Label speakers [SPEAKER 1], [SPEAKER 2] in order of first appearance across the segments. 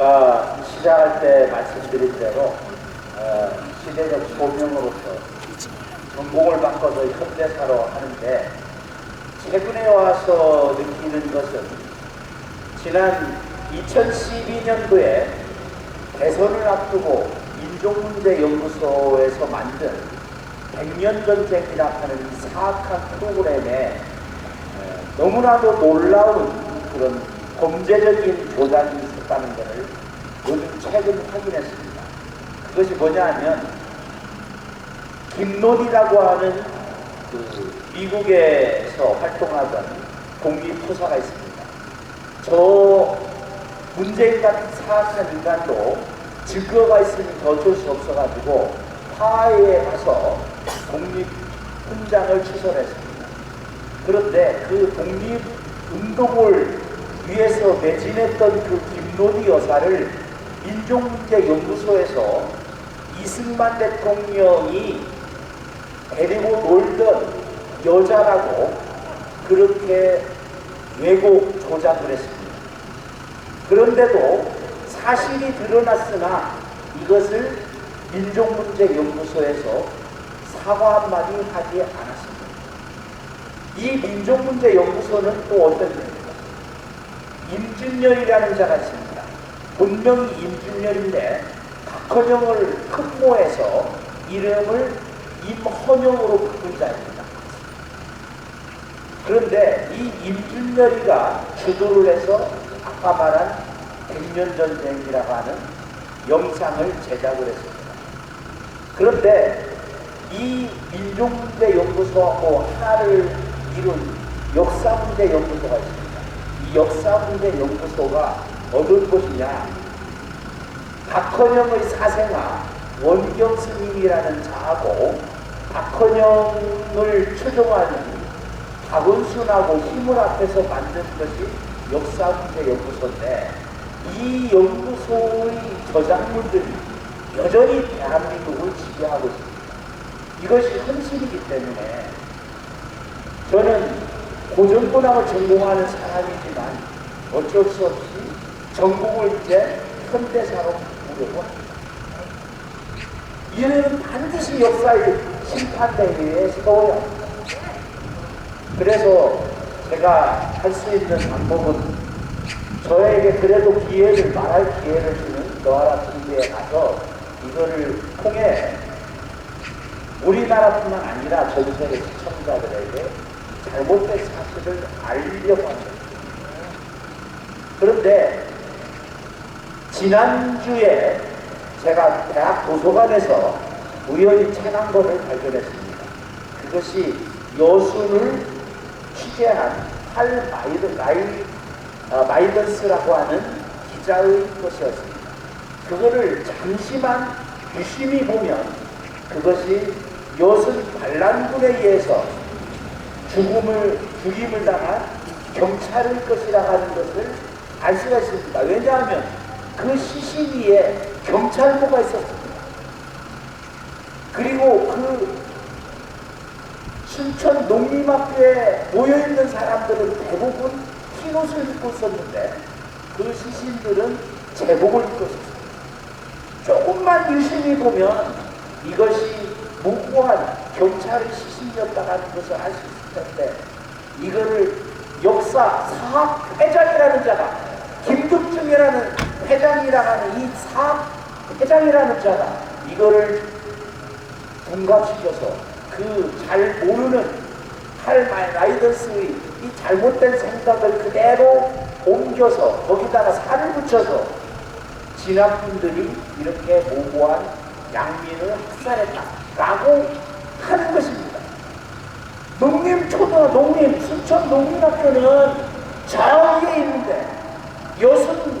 [SPEAKER 1] 아까 시작할 때 말씀드린 대로 어, 시대적 소명으로서 전공을 바꿔서 현대사로 하는데 최근에 와서 느끼는 것은 지난 2012년도에 대선을 앞두고 인종문제연구소에서 만든 백년전쟁이라 하는 이 사악한 프로그램에 에, 너무나도 놀라운 그런 범죄적인 조작이 있었다는 것을 요즘 최근 확인했습니다. 그것이 뭐냐 하면 김론이라고 하는 그 미국에서 활동하던 공기포사가 있습니다. 저 문재인 같은 사악한 인간도 증거가 있으니 어쩔 수 없어가지고 하와이에 가서 독립 훈장을 추설했습니다. 그런데 그 독립 운동을 위해서 매진했던 그 김론희 여사를 민족문제연구소에서 이승만 대통령이 데리고 놀던 여자라고 그렇게 왜곡 조작을 했습니다. 그런데도 사실이 드러났으나 이것을 민족문제연구소에서 사과 한마디 하지 않았습니다. 이 민족문제연구소는 또 어떤 데입니까? 임준열이라는 자가 있습니다. 본명이 임준열인데 박헌영을 흠모해서 이름을 임헌영으로 바꾼 자입니다. 그런데 이 임준열이가 주도를 해서 아까 말한 백년전쟁이라고 하는 영상을 제작을 했습니다. 그런데 이 민족문제 연구소하고 하나를 이룬 역사문제 연구소가 있습니다. 이 역사문제 연구소가 어떤 곳이냐? 박헌영의 사생아 원경 스님이라는 자하고 박헌영을 추종하는 박원순하고 힘을 앞에서 만든 것이 역사문제 연구소인데 이 연구소의 저작물들이 여전히 대한민국을 지배하고 있습니다. 이것이 현실이기 때문에 저는 고전문학을 전공하는 사람이지만 어쩔 수 없이 전공을 이제 현대사로 바꾸려고 합니다. 이는 반드시 역사의 심판대회에 세워야 합니다. 그래서 제가 할 수 있는 방법은 저에게 그래도 기회를 말할 기회를 주는 너하라 TV에 가서 이거를 통해 우리나라뿐만 아니라 전 세계 시청자들에게 잘못된 사실을 알리려고 합니다. 그런데 지난주에 제가 대학 도서관에서 우연히 책 한 권을 발견했습니다. 그것이 여순을 취재한 팔 마이드, 마이, 어, 마이던스라고 하는 기자의 것이었습니다. 그거를 잠시만 유심히 보면 그것이 여순 반란군에 의해서 죽음을, 죽임을 당한 경찰의 것이라 하는 것을 알 수가 있습니다. 왜냐하면 그 시신 위에 경찰모가 있었습니다. 그리고 그 순천 농림학교에 모여있는 사람들은 대부분 흰 옷을 입고 있었는데 그 시신들은 제복을 입고 있었습니다. 조금만 유심히 보면 이것이 무고한 경찰의 시신이었다는 것을 알 수 있을 텐데 이거를 역사 사학 회장이라는 자가 김득중이라는 회장이라는 이 사학 회장이라는 자가 이거를 둔갑시켜서 그 잘 모르는 할말 라이더스의 이 잘못된 생각을 그대로 옮겨서 거기다가 살을 붙여서 진압분들이 이렇게 모고한 양민을 학살했다 라고 하는 것입니다. 농림 초등 농림 순천 농림학교는 저기에 있는데 여순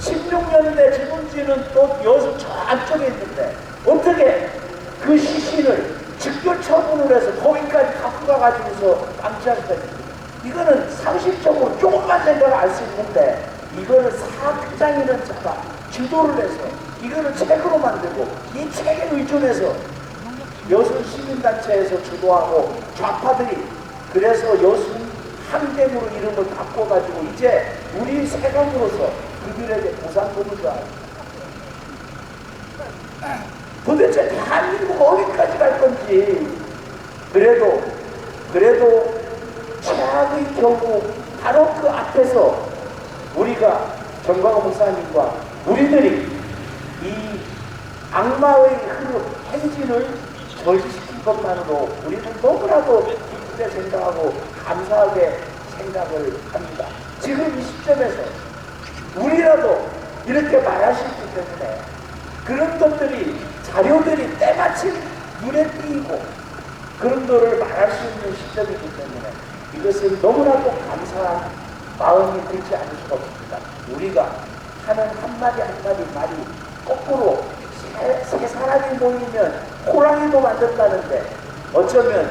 [SPEAKER 1] 16년대 지금지는 또 여순 저 안쪽에 있는데 어떻게 그 시신을 직결 처분을 해서 거기까지 갖고 가가지고서 있습니다. 이거는 상식적으로 조금만 생각을 알 수 있는데 이거를 사장이라는 자가 주도를 해서 이거를 책으로 만들고 이 책에 의존해서 여순 시민단체에서 주도하고 좌파들이 그래서 여순 항쟁으로 이름을 바꿔가지고 이제 우리 세감으로서 그들에게 보상금을 줘야 도대체 대한민국 어디까지 갈 건지. 그래도 그래도 최악의 경우 바로 그 앞에서 우리가 정광호 목사님과 우리들이 이 악마의 흐름 행진을 저지시킨 것만으로 우리는 너무나도 기쁘게 생각하고 감사하게 생각을 합니다. 지금 이 시점에서 우리라도 이렇게 말할 수 있기 때문에 그런 것들이 자료들이 때마침 눈에 띄고 그런 거를 말할 수 있는 시점이기 때문에 이것은 너무나도 감사한 마음이 들지 않을 수가 없습니다. 우리가 하는 한마디 한마디 말이 거꾸로 세, 세 사람이 모이면 호랑이도 만든다는데 어쩌면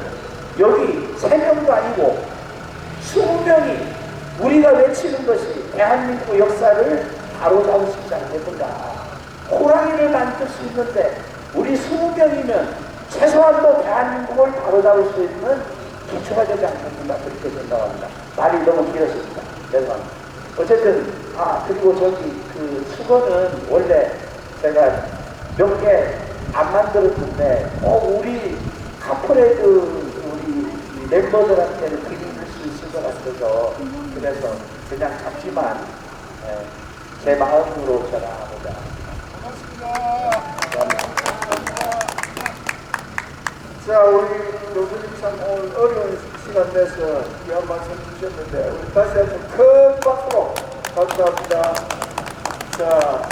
[SPEAKER 1] 여기 세 명도 아니고 스무 명이 우리가 외치는 것이 대한민국 역사를 바로잡을 수 있지 않겠는가. 호랑이를 만들 수 있는데 우리 스무 명이면 최소한도 대한민국을 바로잡을 수 있는 기초가 되지 않겠는가 그렇게 생각합니다. 말이 너무 길었습니다. 죄송합니다. 어쨌든 아 그리고 저기 그 수건은 원래 제가 몇개 안 만들었는데 꼭 우리 카프레드 우리 멤버들한테는 드릴 수 있을 것 같아서 그래서 그냥 잡지만 예, 제 마음으로 전화하고자
[SPEAKER 2] 자, 우리 교수님 참 오늘 어려운 시간 내서 귀한 말씀 주셨는데, 우리 다시 한번 큰 박수로 감사합니다. 자,